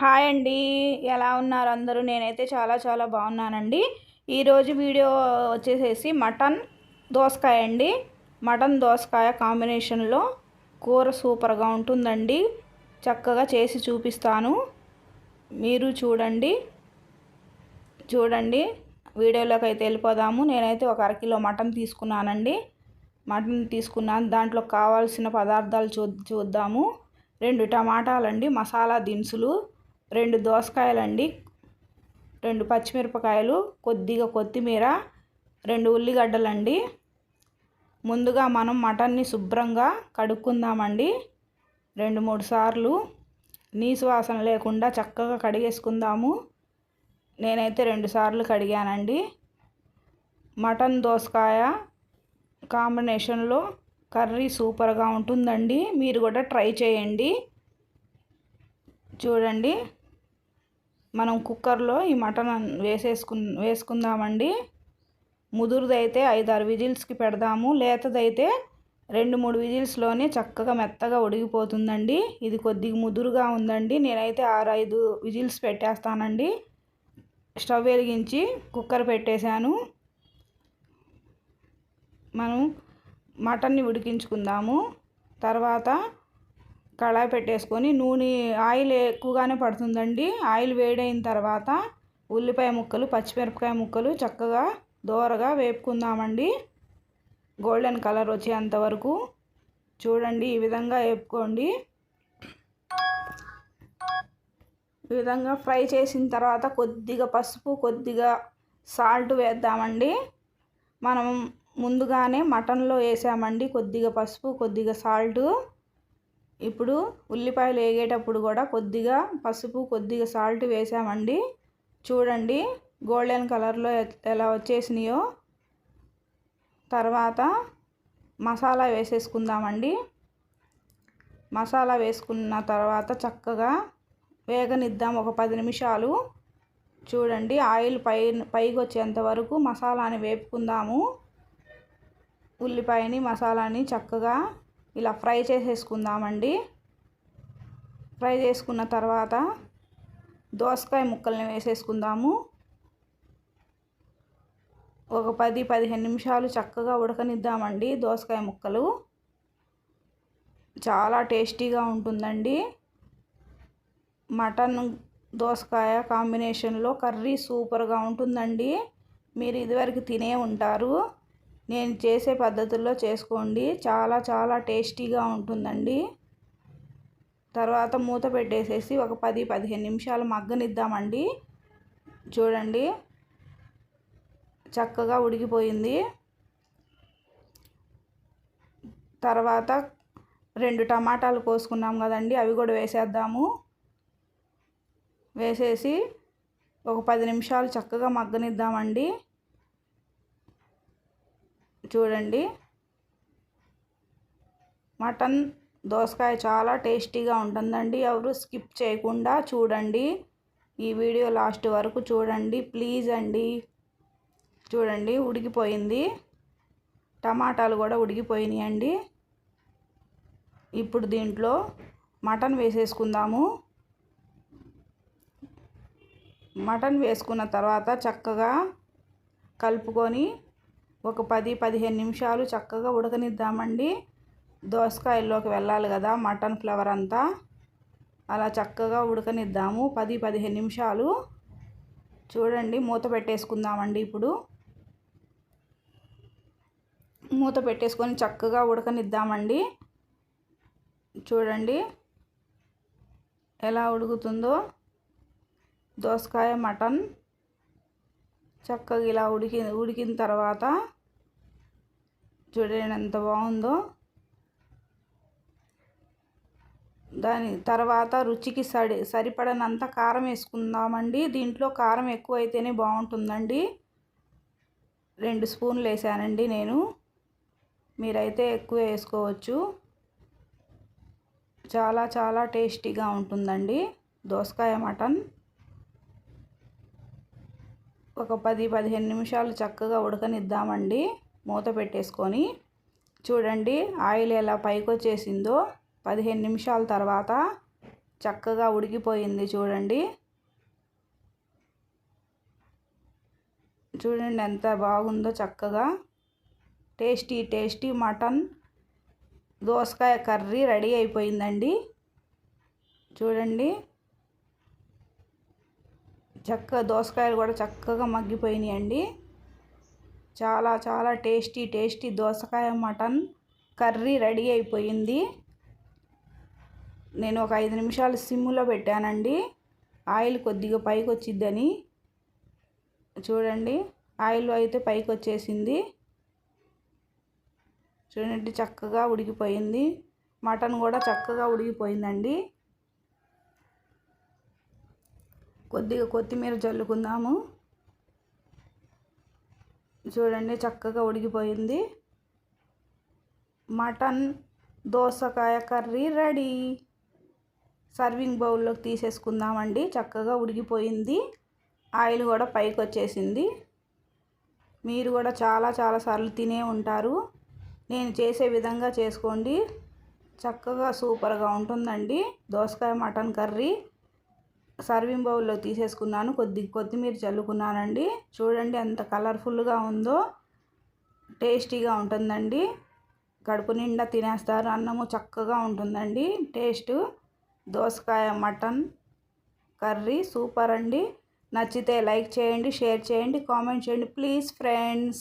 Hi అండి. ఎలా ఉన్నారు అందరూ? నేనైతే చాలా చాలా బాగున్నానండి. ఈరోజు వీడియో వచ్చేసేసి మటన్ దోసకాయ అండి. మటన్ దోసకాయ కాంబినేషన్లో కూర సూపర్గా ఉంటుందండి. చక్కగా చేసి చూపిస్తాను. మీరు చూడండి. చూడండి. వీడియోలోకి అయితే వెళ్ళిపోదాము. నేనైతే ఒక అరకిలో మటన్ తీసుకున్నానండి. మటన్ తీసుకున్నాను. దాంట్లో కావాల్సిన పదార్థాలు చూ చూద్దాము. రెండు టమాటాలండి. మసాలా దినుసులు. రెండు దోసకాయలండి. రెండు పచ్చిమిరపకాయలు కొద్దిగా కొత్తిమీర రెండు ఉల్లిగడ్డలండి. ముందుగా మనం మటన్ని శుభ్రంగా కడుక్కుందామండి. రెండు మూడు సార్లు నీసు వాసన లేకుండా చక్కగా కడిగేసుకుందాము. నేనైతే రెండు సార్లు కడిగానండి. మటన్ దోసకాయ కాంబినేషన్లో కర్రీ సూపర్గా ఉంటుందండి. మీరు కూడా ట్రై చేయండి. చూడండి. మనం కుక్కర్లో ఈ మటన్ వేసేసుకు వేసుకుందామండి. ముదురుదైతే ఐదారు విజిల్స్కి పెడదాము. లేతదైతే రెండు మూడు విజిల్స్లోనే చక్కగా మెత్తగా ఉడిగిపోతుందండి ఇది కొద్దిగా ముదురుగా ఉందండి. నేనైతే ఆరు ఐదు విజిల్స్ పెట్టేస్తానండి. స్టవ్ వెలిగించి కుక్కర్ పెట్టేశాను. మనం మటన్ని ఉడికించుకుందాము. తర్వాత కళాయి పెట్టేసుకొని నూనె ఆయిల్ ఎక్కువగానే పడుతుందండి. ఆయిల్ వేడైన తర్వాత ఉల్లిపాయ ముక్కలు పచ్చిమిరపకాయ ముక్కలు చక్కగా దోరగా వేపుకుందామండి. గోల్డెన్ కలర్ వచ్చేంత వరకు చూడండి ఈ విధంగా వేపుకోండి. ఈ విధంగా ఫ్రై చేసిన తర్వాత కొద్దిగా పసుపు కొద్దిగా సాల్ట్ వేద్దామండి. మనం ముందుగానే మటన్లో వేసామండి. కొద్దిగా పసుపు కొద్దిగా సాల్టు. ఇప్పుడు ఉల్లిపాయలు వేగేటప్పుడు కూడా కొద్దిగా పసుపు కొద్దిగా సాల్ట్ వేసామండి. చూడండి గోల్డెన్ కలర్లో ఎలా వచ్చేసినాయో. తర్వాత మసాలా వేసేసుకుందామండి. మసాలా వేసుకున్న తర్వాత చక్కగా వేగనిద్దాం ఒక పది నిమిషాలు. చూడండి ఆయిల్ పై పైకి వచ్చేంత వరకు మసాలాని వేపుకుందాము. ఉల్లిపాయని మసాలాని చక్కగా ఇలా ఫ్రై చేసేసుకుందామండి. ఫ్రై చేసుకున్న తర్వాత దోసకాయ ముక్కల్ని వేసేసుకుందాము. ఒక పది పదిహేను నిమిషాలు చక్కగా ఉడకనిద్దామండి దోసకాయ ముక్కలు. చాలా టేస్టీగా ఉంటుందండి. మటన్ దోసకాయ కాంబినేషన్లో కర్రీ సూపర్గా ఉంటుందండి. మీరు ఇదివరకు తినే ఉంటారు. నేను చేసే పద్ధతుల్లో చేసుకోండి. చాలా చాలా టేస్టీగా ఉంటుందండి. తర్వాత మూత పెట్టేసేసి ఒక పది పదిహేను నిమిషాలు మగ్గనిద్దామండి. చూడండి. చక్కగా ఉడికిపోయింది. తర్వాత రెండు టమాటాలు కోసుకున్నాం కదండి. అవి కూడా వేసేద్దాము. వేసేసి ఒక పది నిమిషాలు చక్కగా మగ్గనిద్దామండి. చూడండి. మటన్ దోసకాయ చాలా టేస్టీగా ఉంటుందండి. ఎవరు స్కిప్ చేయకుండా చూడండి. ఈ వీడియో లాస్ట్ వరకు చూడండి. ప్లీజ్ అండి. చూడండి ఉడికిపోయింది. టమాటాలు కూడా ఉడికిపోయినాయండి. అండి ఇప్పుడు దీంట్లో మటన్ వేసేసుకుందాము. మటన్ వేసుకున్న తర్వాత చక్కగా కలుపుకొని ఒక పది పదిహేను నిమిషాలు చక్కగా ఉడకనిద్దామండి. దోసకాయల్లోకి వెళ్ళాలి కదా మటన్ ఫ్లేవర్ అంతా. అలా చక్కగా ఉడకనిద్దాము. పది పదిహేను నిమిషాలు. చూడండి మూత పెట్టేసుకుందామండి ఇప్పుడు. మూత పెట్టేసుకొని చక్కగా ఉడకనిద్దామండి. చూడండి ఎలా ఉడుకుతుందో. దోసకాయ మటన్. చక్కగా ఇలా ఉడికి ఉడికిన తర్వాత చూడండి ఎంత బాగుందో. దాని తర్వాత రుచికి సడి సరిపడనంత కారం వేసుకుందామండి. దీంట్లో కారం ఎక్కువ అయితేనే బాగుంటుందండి. రెండు స్పూన్లు వేసానండి నేను. మీరైతే ఎక్కువ వేసుకోవచ్చు. చాలా చాలా టేస్టీగా ఉంటుందండి. దోసకాయ మటన్. ఒక పది పదిహేను నిమిషాలు చక్కగా ఉడకనిద్దామండి. మూత పెట్టేసుకొని చూడండి ఆయిల్ ఎలా పైకి వచ్చేసిందో పదిహేను నిమిషాల తర్వాత చక్కగా ఉడికిపోయింది చూడండి. చూడండి ఎంత బాగుందో చక్కగా. టేస్టీ టేస్టీ మటన్ దోసకాయ కర్రీ రెడీ అయిపోయిందండి. చూడండి. చక్క దోసకాయలు కూడా చక్కగా మగ్గిపోయినాయండి. చాలా చాలా టేస్టీ టేస్టీ దోసకాయ మటన్ కర్రీ రెడీ అయిపోయింది. నేను ఒక ఐదు నిమిషాలు సిమ్లో పెట్టానండి. ఆయిల్ కొద్దిగా పైకి వచ్చిద్దని చూడండి ఆయిల్ అయితే పైకి వచ్చేసింది చూడండి చక్కగా ఉడికిపోయింది. మటన్ కూడా చక్కగా ఉడికిపోయిందండి. కొద్దిగా కొత్తిమీర చల్లుకుందాము. చూడండి చక్కగా ఉడికిపోయింది. మటన్ దోసకాయ కర్రీ రెడీ. సర్వింగ్ బౌల్లోకి తీసేసుకుందామండి. చక్కగా ఉడికిపోయింది. ఆయిల్ కూడా పైకి వచ్చేసింది. మీరు కూడా చాలా చాలాసార్లు తినే ఉంటారు. నేను చేసే విధంగా చేసుకోండి. చక్కగా సూపర్గా ఉంటుందండి. దోసకాయ మటన్ కర్రీ. సర్వింగ్ బౌల్లో తీసేసుకున్నాను. కొద్ది కొత్తిమీర చల్లుకున్నానండి. చూడండి ఎంత కలర్ఫుల్గా ఉందో. టేస్టీగా ఉంటుందండి. కడుపు నిండా తినేస్తారు. అన్నము చక్కగా ఉంటుందండి. టేస్ట్. దోసకాయ మటన్ కర్రీ సూపర్ అండి. నచ్చితే లైక్ చేయండి షేర్ చేయండి కామెంట్ చేయండి. Please friends.